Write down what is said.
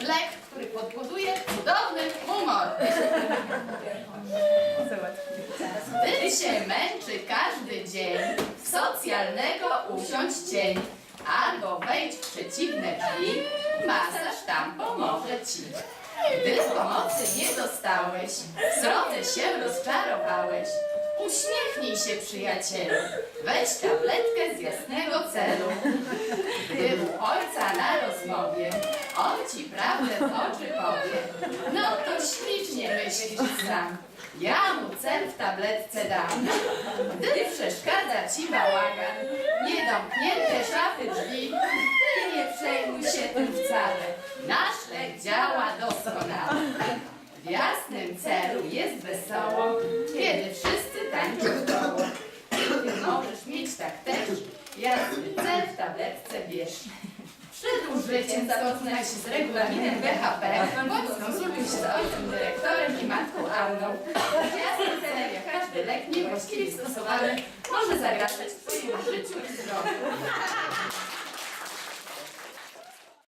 Lek, który podbuduje cudowny humor. Gdy się męczy każdy dzień, socjalnego usiądź cień, albo wejdź w przeciwne drzwi, masaż tam pomoże ci. Gdy pomocy nie dostałeś, w się rozczarowałeś, uśmiechnij się przyjacielu, weź tabletkę z jasnego celu. Gdy u ojca na rozmowie ci prawdę w oczy powie, no to ślicznie myślisz sam. Ja mu cel w tabletce dam. Gdy przeszkadza ci bałagan, niedomknięte szafy drzwi, ty nie przejmuj się tym wcale. Nasz lek działa doskonale. W jasnym celu jest wesoło, kiedy wszyscy tańczą koło. Ty możesz mieć tak też, jasny cel w tabletce wiesz. Przed użyciem zapoznaj się z regulaminem BHP, bądź skonsultuj się z ojcem dyrektorem i matką Anną. Jasny cel, jak każdy lek niewłaściwie stosowany, może zagrażać Twojemu